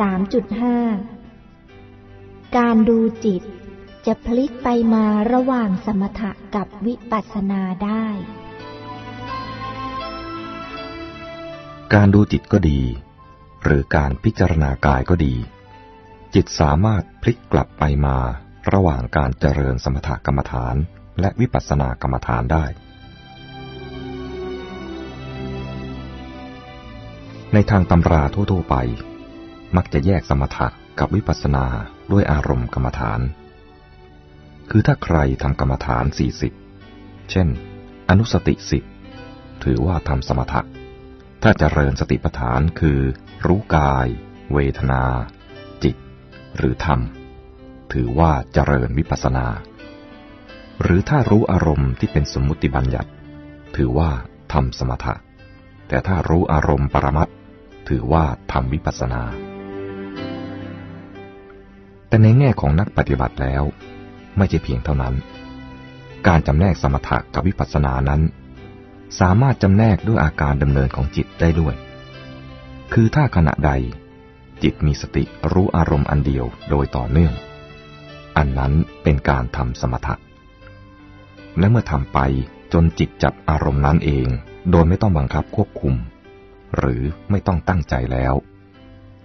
3.5 การดูจิตจะพลิกไปมาระหว่างสมถะกับวิปัสสนาได้ การดูจิตก็ดี หรือการพิจารณากายก็ดี จิตสามารถพลิกกลับไปมาระหว่างการเจริญสมถกรรมฐานและวิปัสสนากรรมฐานได้ ในทางตำราทั่วๆไป มักจะแยกสมถะกับวิปัสสนาด้วยอารมณ์กรรมฐาน คือถ้าใครทำกรรมฐาน 40 เช่น อนุสติสิบถือว่าทำสมถะ ถ้าจเจริญสติปัฏฐานคือ รู้กาย เวทนา จิต หรือธรรม ถือว่าเจริญวิปัสสนา หรือถ้ารู้อารมณ์ที่เป็นสมมุติบัญญัติ ถือว่าทำสมถะ แต่ถ้ารู้อารมณ์ปรมัตถือว่าทำวิปัสสนา แต่ในแง่ของนักปฏิบัติแล้ว ไม่ใช่เพียงเท่านั้น การจำแนกสมถะกับวิปัสสนานั้น สามารถจำแนกด้วยอาการดำเนินของจิตได้ด้วย คือถ้าขณะใด จิตมีสติรู้อารมณ์อันเดียวโดยต่อเนื่อง อันนั้นเป็นการทำสมถะ และเมื่อทำไปจนจิตจับอารมณ์นั้นเอง โดยไม่ต้องบังคับควบคุม หรือไม่ต้องตั้งใจแล้ว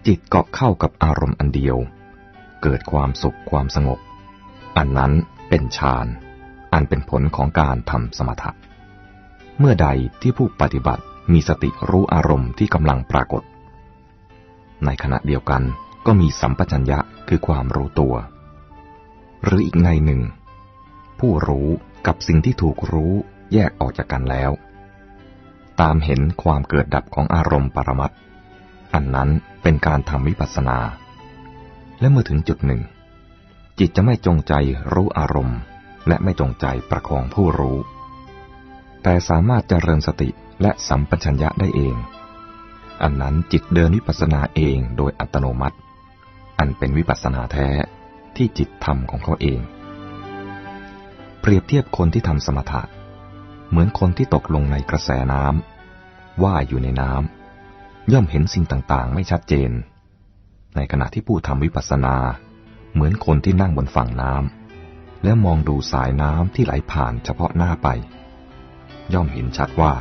จิตเกาะเข้ากับอารมณ์อันเดียว เกิดความสุขความสงบ อันนั้นเป็นฌาน อันเป็นผลของการทำสมถะ เมื่อใดที่ผู้ปฏิบัติมีสติรู้อารมณ์ที่กำลังปรากฏ ในขณะเดียวกันก็มีสัมปชัญญะคือความรู้ตัว หรืออีกในหนึ่ง ผู้รู้กับสิ่งที่ถูกรู้แยกออกจากกันแล้ว ตามเห็นความเกิดดับของอารมณ์ปรมัตอันนั้นเป็นการทำวิปัสสนา และเมื่อถึงจุดหนึ่ง จิตจะไม่จงใจรู้อารมณ์ และไม่จงใจประคองผู้รู้ แต่สามารถเจริญสติและสัมปชัญญะได้เอง อันนั้นจิตเดินวิปัสสนาเองโดยอัตโนมัติ อันเป็นวิปัสสนาแท้ที่จิตทำของเขาเอง เปรียบเทียบคนที่ทำสมถะ เหมือนคนที่ตกลงในกระแสน้ำว่ายอยู่ในน้ำย่อมเห็นสิ่งต่างๆ ไม่ชัดเจน ในขณะที่ผู้ทำวิปัสสนา เหมือนคนที่นั่งบนฝั่งน้ำและมองดูสายน้ำที่ไหลผ่านเฉพาะหน้าไป ย่อมเห็นชัดว่า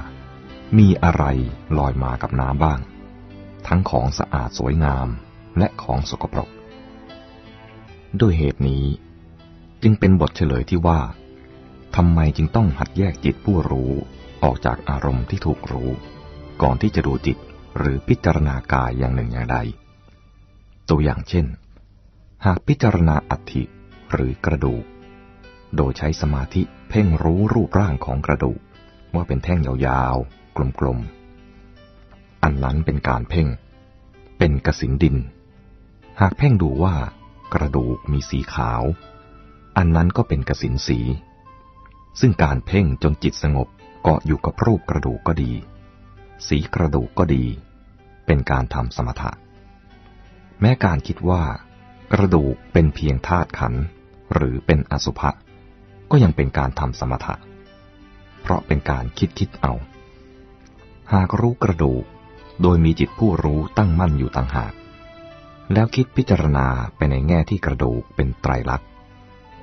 มีอะไรลอยมากับน้ำบ้าง ทั้งของสะอาดสวยงามและของสกปรก ด้วยเหตุนี้ จึงเป็นบทเฉลยที่ว่าทำไมจึงต้องหัดแยกจิตผู้รู้ออกจากอารมณ์ที่ถูกรู้ ก่อนที่จะดูจิตหรือพิจารณากายอย่างหนึ่งอย่างใด ตัวอย่างเช่น หากพิจารณาอัฐิหรือกระดูก โดยใช้สมาธิเพ่งรู้รูปร่างของกระดูกว่าเป็นแท่งยาวๆ กลมๆ อันนั้นเป็นการเพ่ง เป็นกสินดิน หากเพ่งดูว่ากระดูกมีสีขาว อันนั้นก็เป็นกสินสี ซึ่งการเพ่งจนจิตสงบเกาะอยู่กับรูปกระดูกก็ดี สีกระดูกก็ดี เป็นการทำสมถะ แม้การคิดว่ากระดูกเป็นเพียงธาตุขันหรือเป็นอสุภะก็ยังเป็นการทำสมถะ เพราะเป็นการคิดคิดเอา หากรู้กระดูกโดยมีจิตผู้รู้ตั้งมั่นอยู่ต่างหาก แล้วคิดพิจารณาไปในแง่ที่กระดูกเป็นไตรลักษณ์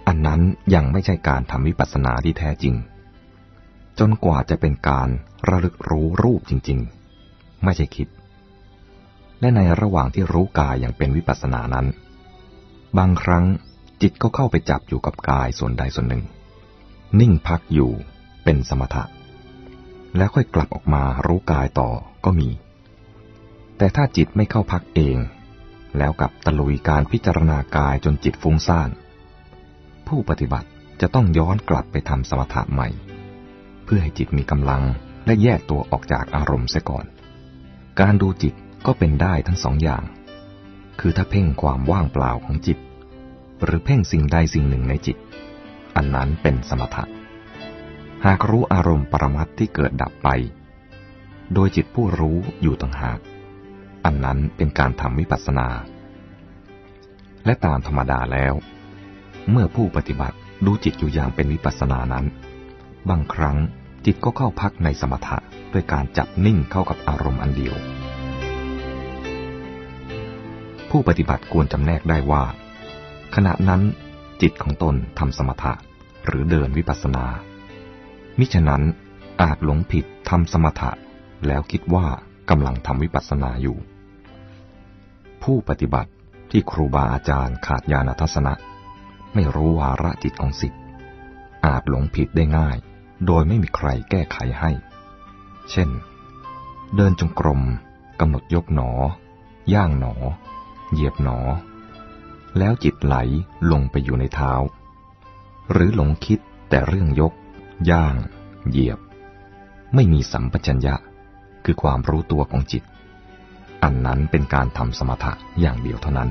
อันนั้นยังไม่ใช่การทำวิปัสสนาที่แท้จริง จนกว่าจะเป็นการระลึกรู้รูปจริง ๆ ไม่ใช่คิด และในระหว่างที่รู้กายอย่างเป็นวิปัสสนานั้น บางครั้งจิตก็เข้าไปจับอยู่กับกายส่วนใดส่วนหนึ่ง นิ่งพักอยู่เป็นสมถะ แล้วค่อยกลับออกมารู้กายต่อก็มี แต่ถ้าจิตไม่เข้าพักเอง แล้วกับตะลุยการพิจารณากายจนจิตฟุ้งซ่าน ผู้ปฏิบัติจะต้องย้อนกลับไปทำสมถะใหม่ เพื่อให้จิตมีกำลังและแยกตัวออกจากอารมณ์เสียก่อน การดูจิต ก็เป็นได้ทั้งสองอย่าง คือถ้าเพ่งความว่างเปล่าของจิต หรือเพ่งสิ่งใดสิ่งหนึ่งในจิต อันนั้นเป็นสมถะ หากรู้อารมณ์ปรมัตที่เกิดดับไป โดยจิตผู้รู้อยู่ต่างหาก อันนั้นเป็นการทำวิปัสสนา และตามธรรมดาแล้ว เมื่อผู้ปฏิบัติดูจิตอยู่อย่างเป็นวิปัสสนานั้น บางครั้งจิตก็เข้าพักในสมถะด้วยการจับนิ่งเข้ากับอารมณ์อันเดียว ผู้ปฏิบัติควรจำแนกได้ว่า ขณะนั้นจิตของตนทำสมถะหรือเดินวิปัสสนา มิฉะนั้นอาจหลงผิดทำสมถะ แล้วคิดว่ากำลังทำวิปัสสนาอยู่ ผู้ปฏิบัติที่ครูบาอาจารย์ขาดญาณทัศนะ ไม่รู้วาระจิตของสิทธิ์อาจหลงผิดได้ง่าย โดยไม่มีใครแก้ไขให้ เช่น เดินจงกรมกำหนดยกหนอ ย่างหนอ เหยียบหนอ แล้วจิตไหลลงไปอยู่ในเท้า หรือหลงคิดแต่เรื่องยก ย่าง เหยียบ ไม่มีสัมปชัญญะ คือความรู้ตัวของจิต อันนั้นเป็นการทำสมถะอย่างเดียวเท่านั้น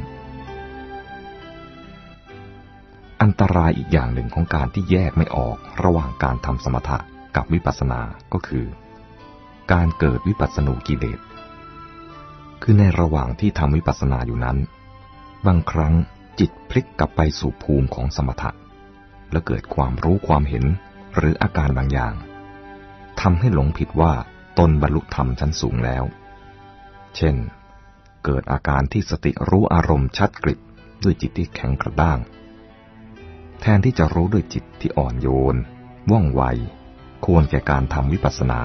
อันตรายอีกอย่างหนึ่งของการที่แยกไม่ออกระหว่างการทำสมถะกับวิปัสสนา ก็คือ การเกิดวิปัสสนูกิเลส คือในระหว่างที่ทำวิปัสสนาอยู่นั้น บางครั้งจิตพลิกกลับไปสู่ภูมิของสมถะ และเกิดความรู้ความเห็นหรืออาการบางอย่างทำให้หลงผิดว่าตนบรรลุธรรมชั้นสูงแล้ว เช่น เกิดอาการที่สติรู้อารมณ์ชัดกริบด้วยจิตที่แข็งกระด้าง แทนที่จะรู้ด้วยจิตที่อ่อนโยน ว่องไว ควรแก่การทำวิปัสสนา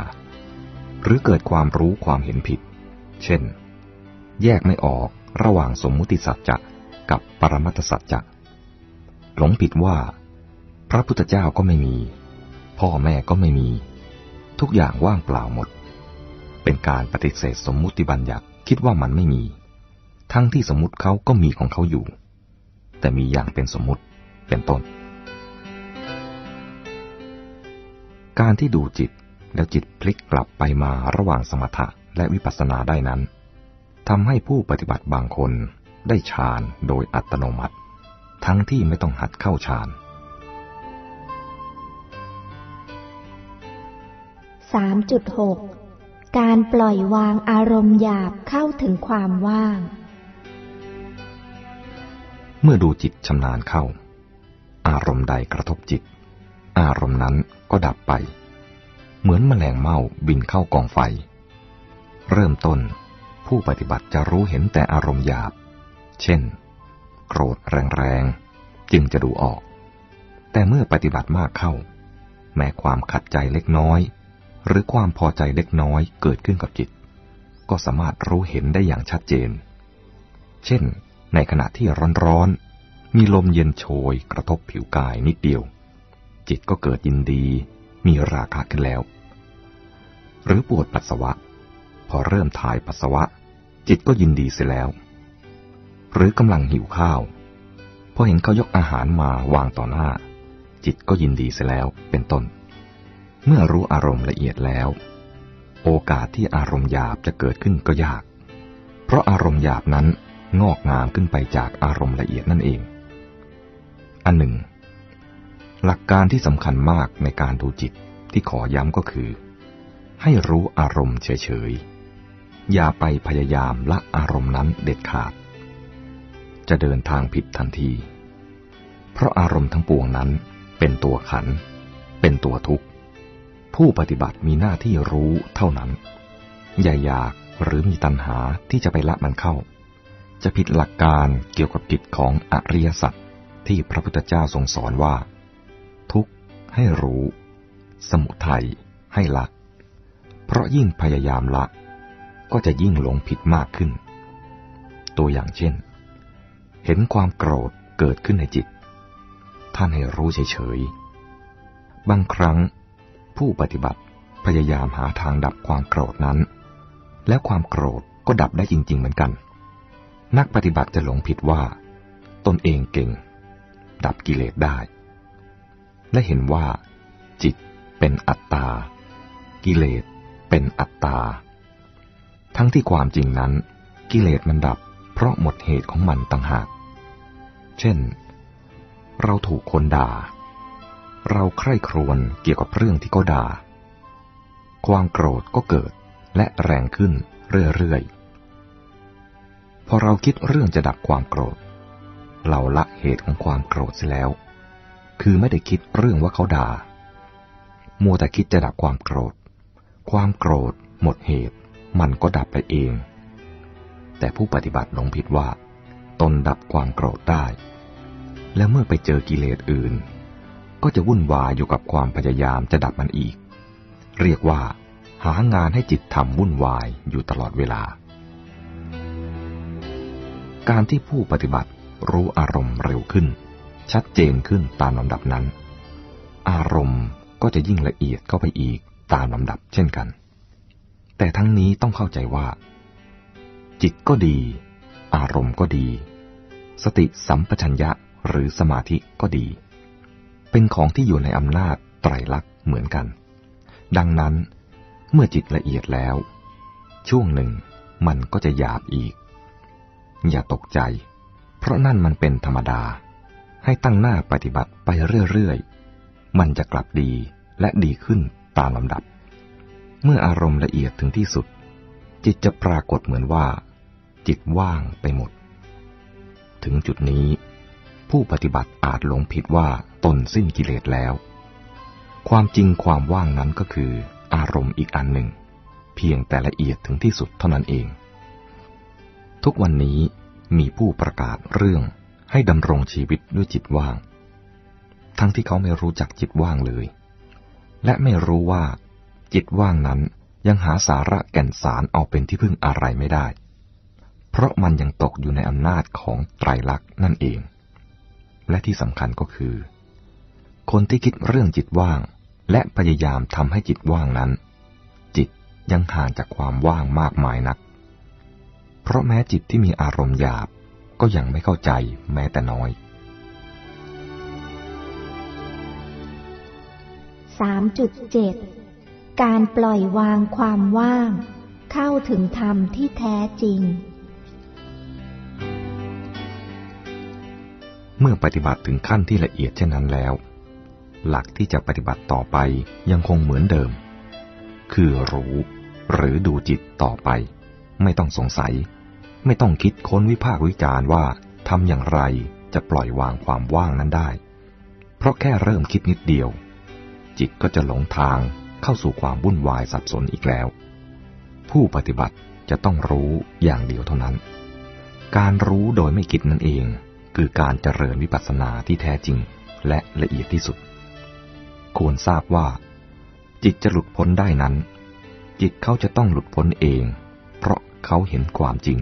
หรือเกิดความรู้ความเห็นผิด เช่น แยกไม่ออกระหว่างสมมุติสัจจะกับปรมัตสัจจะหลงผิดว่า พระพุทธเจ้าก็ไม่มี พ่อแม่ก็ไม่มี ทุกอย่างว่างเปล่าหมด เป็นการปฏิเสธสมมุติบัญญัติคิดว่ามันไม่มี ทั้งที่สมมติเขาก็มีของเขาอยู่ แต่มีอย่างเป็นสมมุติเป็นต้น การที่ดูจิตแล้วจิตพลิกกลับไปมาระหว่างสมถะและวิปัสสนาได้นั้น ทำให้ผู้ปฏิบัติบางคนได้ฌานโดยอัตโนมัติ ทั้งที่ไม่ต้องหัดเข้าฌาน 3.6 การปล่อยวางอารมณ์หยาบเข้าถึงความว่าง เมื่อดูจิตชำนาญเข้า อารมณ์ใดกระทบจิต อารมณ์นั้นก็ดับไป เหมือนแมลงเม่าบินเข้ากองไฟ เริ่มต้น ผู้ปฏิบัติจะรู้เห็นแต่อารมณ์หยาบ เช่น โกรธแรงๆ จึงจะดูออก แต่เมื่อปฏิบัติมากเข้า แม้ความขัดใจเล็กน้อย หรือความพอใจเล็กน้อยเกิดขึ้นกับจิต ก็สามารถรู้เห็นได้อย่างชัดเจน เช่น ในขณะที่ร้อนๆ มีลมเย็นโชยกระทบผิวกายนิดเดียว จิตก็เกิดยินดี มีราคะขึ้นแล้ว หรือปวดปัสสาวะ พอเริ่มถ่ายปัสสาวะ จิตก็ยินดีเสียแล้ว หรือกำลังหิวข้าวพอเห็นเขายกอาหารมาวางต่อหน้า จิตก็ยินดีเสียแล้วเป็นต้น เมื่อรู้อารมณ์ละเอียดแล้ว โอกาสที่อารมณ์หยาบจะเกิดขึ้นก็ยาก เพราะอารมณ์หยาบนั้นงอกงามขึ้นไปจากอารมณ์ละเอียดนั่นเอง อันหนึ่ง หลักการที่สำคัญมากในการดูจิตที่ขอย้ำก็คือ ให้รู้อารมณ์เฉยๆ อย่าไปพยายามละอารมณ์นั้นเด็ดขาด จะเดินทางผิดทันที เพราะอารมณ์ทั้งปวงนั้นเป็นตัวขัน เป็นตัวทุกข์ ผู้ปฏิบัติมีหน้าที่รู้เท่านั้น อย่าอยากหรือมีตัณหาที่จะไปละมันเข้า จะผิดหลักการเกี่ยวกับกิจของอริยสัจที่พระพุทธเจ้าทรงสอนว่า ทุกข์ให้รู้ สมุทัยให้ละ เพราะยิ่งพยายามละ ก็จะยิ่งหลงผิดมากขึ้น ตัวอย่างเช่น เห็นความโกรธเกิดขึ้นในจิต ท่านให้รู้เฉยๆ บางครั้งผู้ปฏิบัติพยายามหาทางดับความโกรธนั้น แล้วความโกรธก็ดับได้จริง ๆ เหมือนกัน นักปฏิบัติจะหลงผิดว่า ตนเองเก่ง ดับกิเลสได้ และเห็นว่า จิตเป็นอัตตา กิเลสเป็นอัตตา ทั้งที่ความจริงนั้น กิเลสมันดับ เพราะหมดเหตุของมันต่างหาก เช่น เราถูกคนด่า เราใคร่ครวญเกี่ยวกับเรื่องที่เขาด่า ความโกรธก็เกิดและแรงขึ้นเรื่อยๆ พอเราคิดเรื่องจะดับความโกรธ เราละเหตุของความโกรธเสียแล้ว คือไม่ได้คิดเรื่องว่าเขาด่า มัวแต่คิดจะดับความโกรธ ความโกรธหมดเหตุ มันก็ดับไปเอง แต่ผู้ปฏิบัติหลงผิดว่า ตนดับความโกรธได้ และเมื่อไปเจอกิเลสอื่น ก็จะวุ่นวายอยู่กับความพยายามจะดับมันอีก เรียกว่า หางานให้จิตทำวุ่นวายอยู่ตลอดเวลา การที่ผู้ปฏิบัติรู้อารมณ์เร็วขึ้น ชัดเจนขึ้นตามลำดับนั้น อารมณ์ก็จะยิ่งละเอียดเข้าไปอีกตามลำดับเช่นกัน แต่ทั้งนี้ต้องเข้าใจว่า จิตก็ดี อารมณ์ก็ดี สติสัมปชัญญะหรือสมาธิก็ดี เป็นของที่อยู่ในอำนาจไตรลักษณ์เหมือนกัน ดังนั้นเมื่อจิตละเอียดแล้ว ช่วงหนึ่งมันก็จะหยาบอีก อย่าตกใจ เพราะนั่นมันเป็นธรรมดา ให้ตั้งหน้าปฏิบัติไปเรื่อยๆ มันจะกลับดีและดีขึ้นตามลำดับ เมื่ออารมณ์ละเอียดถึงที่สุด จิตจะปรากฏเหมือนว่า จิตว่างไปหมด ถึงจุดนี้ ผู้ปฏิบัติอาจหลงผิดว่าตนสิ้นกิเลสแล้ว ความจริงความว่างนั้นก็คือ อารมณ์อีกอันหนึ่ง เพียงแต่ละเอียดถึงที่สุดเท่านั้นเอง ทุกวันนี้มีผู้ประกาศเรื่องให้ดำรงชีวิตด้วยจิตว่าง ทั้งที่เขาไม่รู้จักจิตว่างเลย และไม่รู้ว่า จิตว่างนั้นยังหาสาระแก่นสารเอาเป็นที่พึ่งอะไรไม่ได้ เพราะมันยังตกอยู่ในอำนาจของไตรลักษณ์นั่นเอง และที่สำคัญก็คือ คนที่คิดเรื่องจิตว่าง และพยายามทำให้จิตว่างนั้น จิตยังห่างจากความว่างมากมายนัก เพราะแม้จิตที่มีอารมณ์หยาบก็ยังไม่เข้าใจแม้แต่น้อย 3.7 การปล่อยวางความว่าง เข้าถึงธรรมที่แท้จริง เมื่อปฏิบัติถึงขั้นที่ละเอียดเช่นนั้นแล้ว หลักที่จะปฏิบัติต่อไปยังคงเหมือนเดิม คือรู้หรือดูจิตต่อไป ไม่ต้องสงสัย ไม่ต้องคิดค้นวิพากษ์วิจารณ์ว่าทำอย่างไรจะปล่อยวางความว่างนั้นได้ เพราะแค่เริ่มคิดนิดเดียว จิตก็จะหลงทาง เข้าสู่ความวุ่นวายสับสนอีกแล้ว ผู้ปฏิบัติจะต้องรู้อย่างเดียวเท่านั้น การรู้โดยไม่คิดนั่นเอง คือการเจริญวิปัสสนาที่แท้จริงและละเอียดที่สุด ควรทราบว่า จิตจะหลุดพ้นได้นั้น จิตเขาจะต้องหลุดพ้นเอง เพราะเขาเห็นความจริง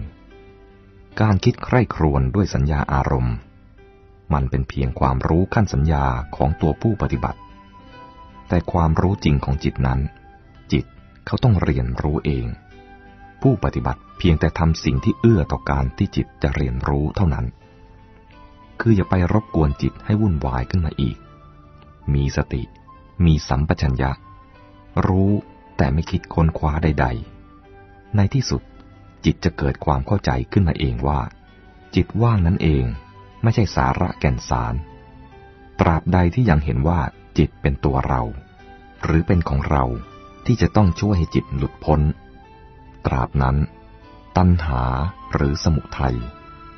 การคิดใคร่ครวญด้วยสัญญาอารมณ์ มันเป็นเพียงความรู้ขั้นสัญญาของตัวผู้ปฏิบัติ แต่ความรู้จริงของจิตนั้น จิตเขาต้องเรียนรู้เอง ผู้ปฏิบัติเพียงแต่ทำสิ่งที่เอื้อต่อการที่จิตจะเรียนรู้เท่านั้น คืออย่าไปรบกวนจิตให้วุ่นวายขึ้นมาอีก มีสติ มีสัมปชัญญะ รู้แต่ไม่คิดค้นคว้าใด ๆ ในที่สุดจิตจะเกิดความเข้าใจขึ้นมาเองว่า จิตว่างนั้นเองไม่ใช่สาระแก่นสาร ตราบใดที่ยังเห็นว่า จิตเป็นตัวเรา หรือเป็นของเราที่จะต้องช่วยให้จิตหลุดพ้น ตราบนั้น ตัณหาหรือสมุทัย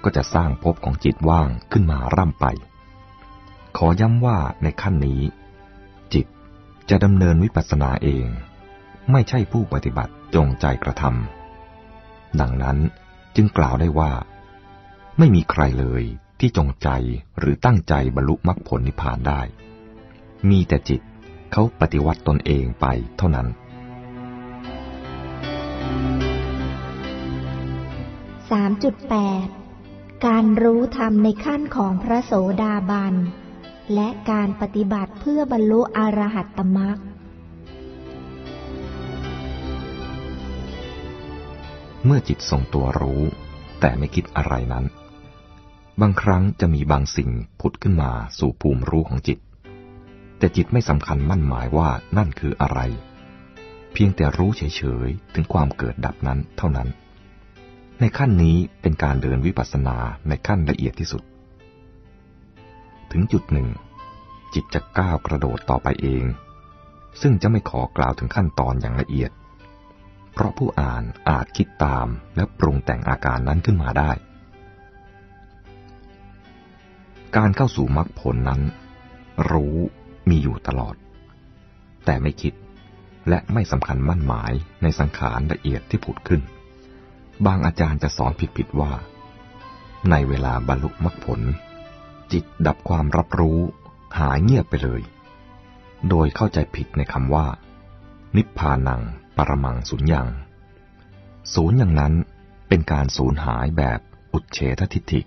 ก็จะสร้างภพของจิตว่างขึ้นมาร่ำไป ขอย้ำว่าในขั้นนี้ จิตจะดำเนินวิปัสสนาเอง ไม่ใช่ผู้ปฏิบัติจงใจกระทำดังนั้นจึงกล่าวได้ว่า ไม่มีใครเลยที่จงใจหรือตั้งใจบรรลุมรรคผลนิพพานได้ มีแต่จิตเขาปฏิวัติตนเองไปเท่านั้น 3.8 การรู้ธรรมในขั้นของพระโสดาบัน และการปฏิบัติเพื่อบรรลุอรหัตตมรรคเมื่อจิตทรงตัวรู้ แต่ไม่คิดอะไรนั้น บางครั้งจะมีบางสิ่งผุดขึ้นมาสู่ภูมิรู้ของจิต แต่จิตไม่สำคัญมั่นหมายว่านั่นคืออะไร เพียงแต่รู้เฉยๆ ถึงความเกิดดับนั้นเท่านั้น ในขั้นนี้เป็นการเดินวิปัสสนาในขั้นละเอียดที่สุด ถึงจุดหนึ่ง จิตจะก้าวกระโดดต่อไปเอง ซึ่งจะไม่ขอกล่าวถึงขั้นตอนอย่างละเอียด เพราะผู้อ่านอาจคิดตามและปรุงแต่งอาการนั้นขึ้นมาได้ การเข้าสู่มรรคผลนั้น รู้ มีอยู่ตลอด แต่ไม่คิดและไม่สำคัญมั่นหมายในสังขารละเอียดที่ผุดขึ้น บางอาจารย์จะสอนผิดๆว่า ในเวลาบรรลุมรรคผล จิตดับความรับรู้หายเงียบไปเลย โดยเข้าใจผิดในคำว่า นิพพานังปรมังสุญญัง ศูนย์อย่างนั้นเป็นการสูญหายแบบอุดเฉททิฏฐิ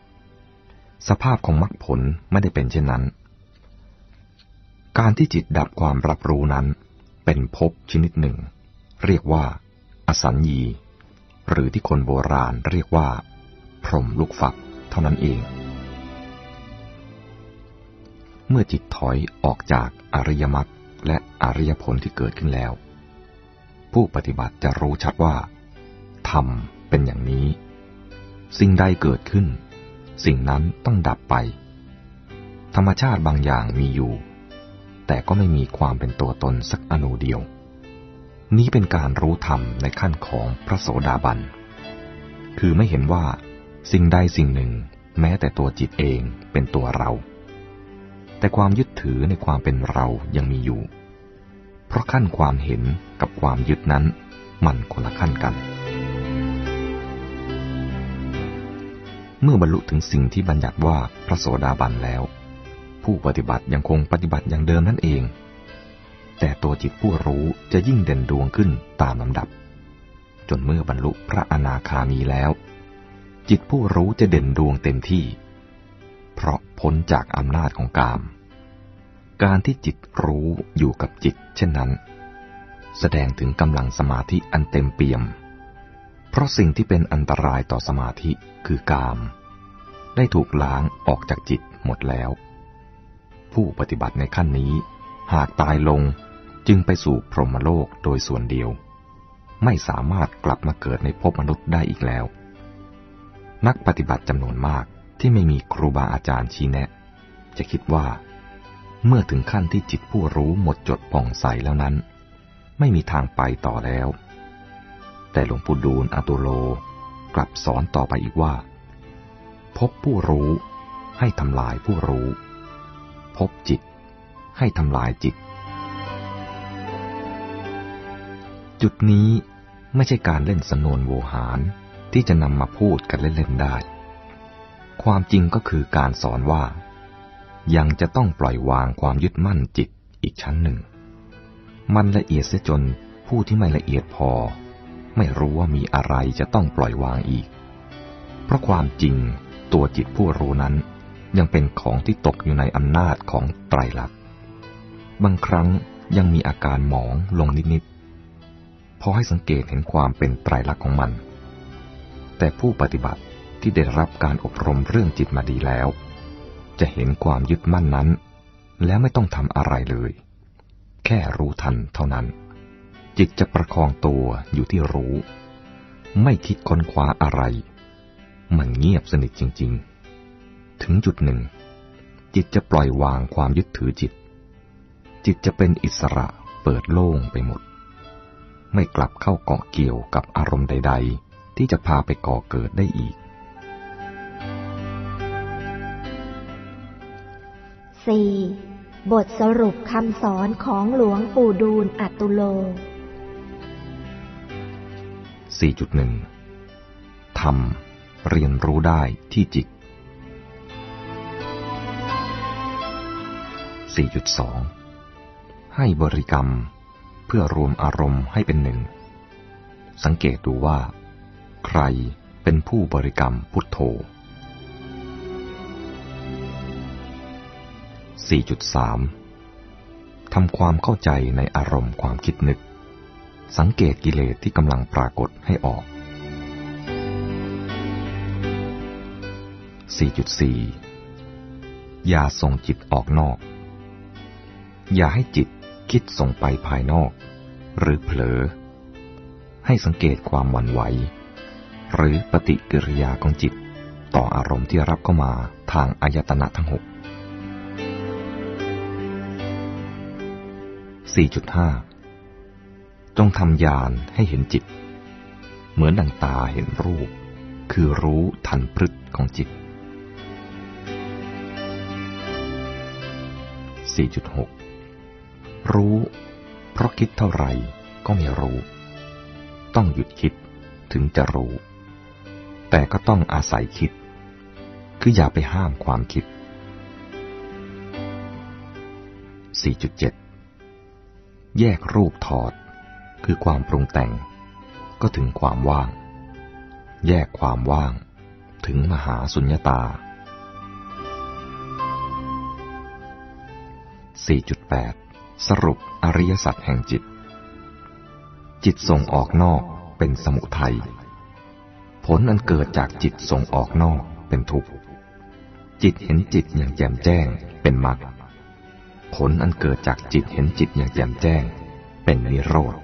สภาพของมรรคผลไม่ได้เป็นเช่นนั้น การที่จิตดับความรับรู้นั้น เป็นภพชนิดหนึ่ง เรียกว่า อสัญญี หรือที่คนโบราณเรียกว่า พรมลูกฝักเท่านั้นเอง เมื่อจิตถอยออกจากอริยมรรคและอริยผลที่เกิดขึ้นแล้ว ผู้ปฏิบัติจะรู้ชัดว่าธรรมเป็นอย่างนี้ สิ่งใดเกิดขึ้น สิ่งนั้นต้องดับไป ธรรมชาติบางอย่างมีอยู่ แต่ก็ไม่มีความเป็นตัวตนสักอนูเดียว นี้เป็นการรู้ธรรมในขั้นของพระโสดาบัน คือไม่เห็นว่า สิ่งใดสิ่งหนึ่ง แม้แต่ตัวจิตเองเป็นตัวเรา แต่ความยึดถือในความเป็นเรายังมีอยู่ เพราะขั้นความเห็นกับความยึดนั้นมันคนละขั้นกันเมื่อบรรลุถึงสิ่งที่บัญญัติว่าพระโสดาบันแล้ว ผู้ปฏิบัติยังคงปฏิบัติอย่างเดิมนั่นเอง แต่ตัวจิตผู้รู้จะยิ่งเด่นดวงขึ้นตามลำดับ จนเมื่อบรรลุพระอนาคามีแล้ว จิตผู้รู้จะเด่นดวงเต็มที่ เพราะพ้นจากอำนาจของกาม การที่จิตรู้อยู่กับจิต เช่นนั้น แสดงถึงกำลังสมาธิอันเต็มเปี่ยม เพราะสิ่งที่เป็นอันตรายต่อสมาธิคือกาม ได้ถูกล้างออกจากจิตหมดแล้ว ผู้ปฏิบัติในขั้นนี้ หากตายลงจึงไปสู่พรหมโลกโดยส่วนเดียว ไม่สามารถกลับมาเกิดในภพมนุษย์ได้อีกแล้ว นักปฏิบัติจำนวนมากที่ไม่มีครูบาอาจารย์ชี้แนะ จะคิดว่า เมื่อถึงขั้นที่จิตผู้รู้หมดจดป่องใสแล้วนั้น ไม่มีทางไปต่อแล้ว แต่หลวงปู่ดูลอาตุโลกลับสอนต่อไปอีกว่า พบผู้รู้ให้ทำลายผู้รู้ บจิต ให้ทำลายจิต จุดนี้ไม่ใช่การเล่นสนวนโวหารที่จะนำมาพูดกันเล่นๆได้ ความจริงก็คือการสอนว่า ยังจะต้องปล่อยวางความยึดมั่นจิตอีกชั้นหนึ่ง มันละเอียดเสียจนผู้ที่ไม่ละเอียดพอ ไม่รู้ว่ามีอะไรจะต้องปล่อยวางอีก เพราะความจริงตัวจิตผู้รู้นั้น ยังเป็นของที่ตกอยู่ในอำนาจของไตรลักษณ์ บางครั้งยังมีอาการหมองลงนิดๆ พอให้สังเกตเห็นความเป็นไตรลักษณ์ของมัน แต่ผู้ปฏิบัติที่ได้รับการอบรมเรื่องจิตมาดีแล้ว จะเห็นความยึดมั่นนั้น แล้วไม่ต้องทำอะไรเลย แค่รู้ทันเท่านั้น จิตจะประคองตัวอยู่ที่รู้ ไม่คิดค้นคว้าอะไร มันเงียบสนิทจริง ๆ ถึงจุดหนึ่ง จิตจะปล่อยวางความยึดถือจิต จิตจะเป็นอิสระเปิดโล่งไปหมด ไม่กลับเข้าเกาะเกี่ยวกับอารมณ์ใด ๆ ที่จะพาไปก่อเกิดได้อีก 4. บทสรุปคำสอนของหลวงปู่ดูลอัตุโล 4.1ทำเรียนรู้ได้ที่จิต 4.2 ให้บริกรรมเพื่อรวมอารมณ์ให้เป็นหนึ่ง สังเกตดูว่า ใครเป็นผู้บริกรรมพุทโธ 4.3 ทำความเข้าใจในอารมณ์ความคิดนึก สังเกตกิเลสที่กำลังปรากฏให้ออก 4.4 อย่าส่งจิตออกนอก อย่าให้จิตคิดส่งไปภายนอก หรือเผลอ ให้สังเกตความหวั่นไหว หรือปฏิกิริยาของจิต ต่ออารมณ์ที่รับเข้ามาทางอายตนะทั้งหก4.5 จงทำยานให้เห็นจิต เหมือนดังตาเห็นรูป คือรู้ทันพฤตของจิต 4.6 รู้ เพราะคิดเท่าไรก็ไม่รู้ ต้องหยุดคิดถึงจะรู้ แต่ก็ต้องอาศัยคิด คืออย่าไปห้ามความคิด 4.7 แยกรูปถอด คือความปรุงแต่ง ก็ถึงความว่าง แยกความว่าง ถึงมหาสุญญตา4.8 สรุปอริยสัจแห่งจิต จิตส่งออกนอกเป็นสมุทัย ผลอันเกิดจากจิตส่งออกนอกเป็นทุกข์ จิตเห็นจิตอย่างแจ่มแจ้งเป็นมรรค ผลอันเกิดจากจิตเห็นจิตอย่างแจ่มแจ้ง เป็นนิโรธ